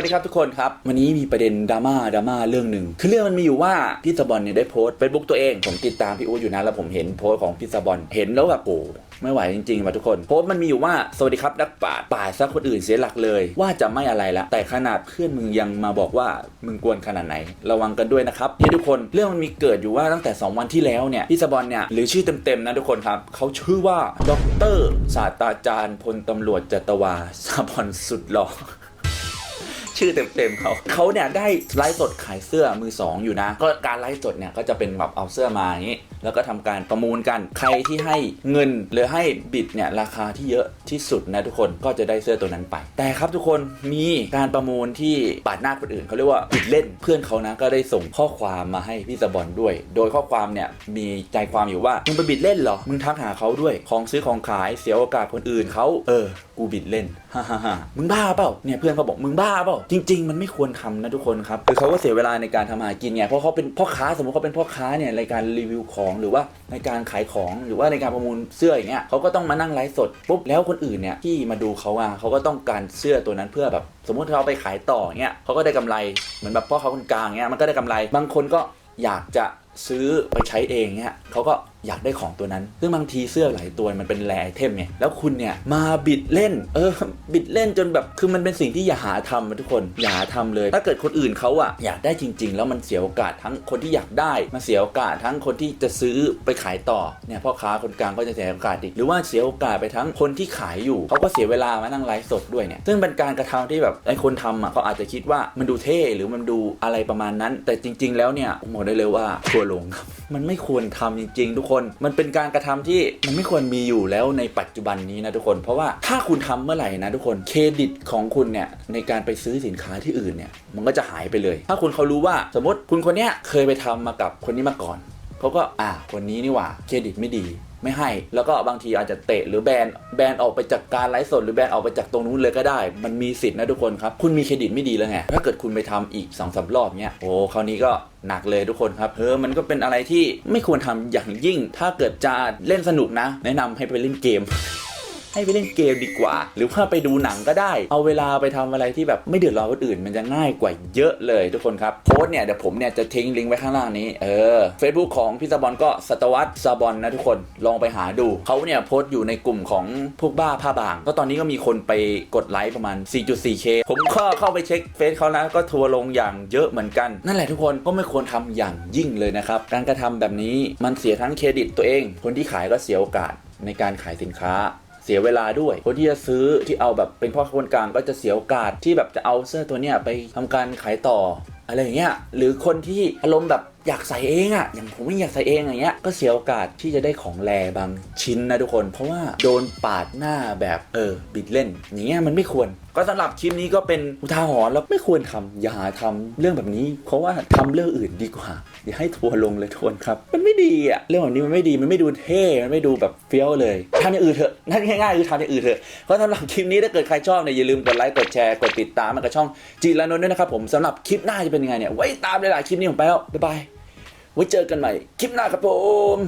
วัสดีครับทุกคนครับ วันนี้มีประเด็นดราม่าดราม่าเรื่องหนึ่งคือเรื่องมันมีอยู่ว่าพี่สบอลเนี่ยได้โพสต์เฟซบุ๊กตัวเอง ผมติดตามพี่อู๊ดอยู่นะแล้วผมเห็นโพสต์ของพี่สบอลเห็นแล้วแบบโอ้ไม่ไหวจริงๆว่ะทุกคนโพสต์มันมีอยู่ว่าสวัสดีครับนักปราปราซะคนอื่นเสียหลักเลย ว่าจะไม่อะไรละแต่ขนาดเพื่อนมึงยังมาบอกว่ามึงกวนขนาดไหน ระวังกันด้วยนะครับเนี่ยทุกคนเรื่องมันมีเกิดอยู่ว่าตั้งแต่ 2 วันที่แล้วเนี่ยพี่สบอลเนี่ยหรือชื่อเต็มๆนะทุกคนครับเขาชื่อว่าดรศาสตราจารย์พลตำรวจจตวาสบอลสุดหล่อ ชื่อเต็มๆเขาเขาเนี่ยได้ไลฟ์สดขายเสื้อมือสองอยู่นะ ก็การไลฟ์สดเนี่ยก็จะเป็นแบบเอาเสื้อมาอย่างนี้ แล้วก็ทำการประมูลกันใครที่ให้เงินหรือให้บิดเนี่ยราคาที่เยอะที่สุดนะทุกคนก็จะได้เสื้อตัวนั้นไป แต่ครับทุกคนมีการประมูลที่ปาดหน้าคนอื่นเขาเรียกว่าบิดเล่นเพื่อนเขานะก็ได้ส่งข้อความมาให้พี่สะบอนด้วย โดยข้อความเนี่ยมีใจความอยู่ว่ามึงไปบิดเล่นเหรอมึงทักหาเขาด้วยของซื้อของขายเสียโอกาสคนอื่นเขาเออ กูบิดเล่นฮ่าฮ่าฮ่ามึงบ้าเปล่าเนี่ยเพื่อนเขาบอกมึงบ้าเปล่าจริง ๆ มันไม่ควรทำนะทุกคนครับคือเขาก็เสียเวลาในการทำมาหากินไงเพราะเขาเป็นพ่อค้าสมมติเขาเป็นพ่อค้าเนี่ยในการรีวิวของหรือว่าในการขายของหรือว่าในการประมูลเสื้ออย่างเงี้ยเขาก็ต้องมานั่งไลฟ์สดปุ๊บแล้วคนอื่นเนี่ยที่มาดูเขาอะเขาก็ต้องการเสื้อตัวนั้นเพื่อแบบ สมมติถ้าเขาไปขายต่อเงี้ยเขาก็ได้กำไรเหมือนแบบพ่อเขาคนกลางเงี้ยมันก็ได้กำไรบางคนก็อยากจะซื้อไปใช้เองเงี้ยเขาก็อยากได้ของตัวนั้น ซึ่งบางทีเสื้อหลายตัวมันเป็นแรไอเทมไงแล้วคุณเนี่ยมาบิดเล่น เออ บิดเล่นจนแบบ คือมันเป็นสิ่งที่อย่าหาทำทุกคน อย่าหาทำเลย ถ้าเกิดคนอื่นเขาอะอยากได้จริง ๆ แล้วมันเสียโอกาสทั้งคนที่อยากได้มาเสียโอกาสทั้งคนที่จะซื้อไปขายต่อ เนี่ยพ่อค้าคนกลางก็จะเสียโอกาสอีก หรือว่าเสียโอกาสไปทั้งคนที่ขายอยู่เขาก็เสียเวลามานั่งไลฟ์สดด้วยเนี่ย ซึ่งเป็นการกระทำที่แบบไอ้คนทำอะเขาอาจจะคิดว่ามันดูเท่หรือมันดูอะไรประมาณนั้น แต่จริง ๆ แล้วเนี่ยผมบอกได้เลยว่าวลงครับ มันไม่ควรทำจริง ๆ ทุกคน มันเป็นการกระทำที่มันไม่ควรมีอยู่แล้วในปัจจุบันนี้นะทุกคน เพราะว่าถ้าคุณทำเมื่อไหร่นะทุกคน เครดิตของคุณเนี่ยในการไปซื้อสินค้าที่อื่นเนี่ย มันก็จะหายไปเลย ถ้าคุณเขารู้ว่าสมมติคุณคนเนี้ยเคยไปทำมากับคนนี้มาก่อน เขาก็อ่าคนนี้นี่หว่าเครดิตไม่ดีไม่ให้ แล้วก็บางทีอาจจะเตะหรือแบนแบนออกไปจากการไลฟ์สดหรือแบนออกไปจากตรงนู้นเลยก็ได้ มันมีสิทธิ์นะทุกคนครับ คุณมีเครดิตไม่ดีแล้วไง ถ้าเกิดคุณไปทำอีก2อสารอบเนี้ย โอ้คราวนี้ก็หนักเลยทุกคนครับเออมันก็เป็นอะไรที่ไม่ควรทำอย่างยิ่ง ถ้าเกิดจะเล่นสนุกนะ แนะนำให้ไปเล่นเกม ให้ไปเล่นเกมดีกว่า หรือว่าไปดูหนังก็ได้ เอาเวลาไปทำอะไรที่แบบไม่เดือดร้อนคนอื่น มันจะง่ายกว่าเยอะเลยทุกคนครับโพสเนี่ยเดี๋ยวผมเนี่ยจะทิ้งลิงก์ไว้ข้างล่างนี้เออ Facebook ของพี่ซาบอนก็สตวัตซาบอนนะทุกคนลองไปหาดูเขาเนี่ยโพสต์อยู่ในกลุ่มของพวกบ้าผ้าบาง ก็ตอนนี้ก็มีคนไปกดไลค์ประมาณ 4.4k ผมก็เข้าไปเช็คเฟซเขานะก็ทัวร์ลงอย่างเยอะเหมือนกัน นั่นแหละทุกคนก็ไม่ควรทำอย่างยิ่งเลยนะครับการกระทำแบบนี้มันเสียทั้งเครดิตตัวเอง คนที่ขายก็เสียโอกาสในการขายสินค้า สียเวลาด้วย คนที่จะซื้อที่เอาแบบเป็นพ่อคนกลางก็จะเสียโอกาสที่แบบจะเอาเสื้อตัวเนี้ยไปทำการขายต่อ อะไรอย่างเงี้ยหรือคนที่อารมณ์แบบอยากใส่เองอะอย่างผมไม่อยากใส่เองอย่างเงี้ยก็เสียโอกาสที่จะได้ของแรบางชิ้นนะทุกคน เพราะว่าโดนปาดหน้าแบบเออบิดเล่นอย่างเงี้ยมันไม่ควร ก็สำหรับคลิปนี้ก็เป็นอุทาหรณ์แล้วไม่ควรทำอย่าหาทำเรื่องแบบนี้ เพราะว่าทำเรื่องอื่นดีกว่า อย่าให้ทัวลงเลยทุกคนครับ มันไม่ดีอะเรื่องแบบนี้มันไม่ดีมันไม่ดูเท่มันไม่ดูแบบเฟี้ยวเลยทำอย่างอื่นเถอะนั่นง่ายๆคือทำอย่างอื่นเถอะก็สำหรับคลิปนี้ถ้าเกิดใครชอบเนี่ยอย่าลืมกดไลค์กดแชร์กดติดตามมันกับช่องจีรานนท์ด้วยนะครับผมสำหรับคลิปหน้าจะเป็นยังไงเนี่ยไว้ตามเลยล่ะคลิปนี้ผมไปแล้วบ๊ายบายไว้เจอกันใหม่คลิปหน้าครับผม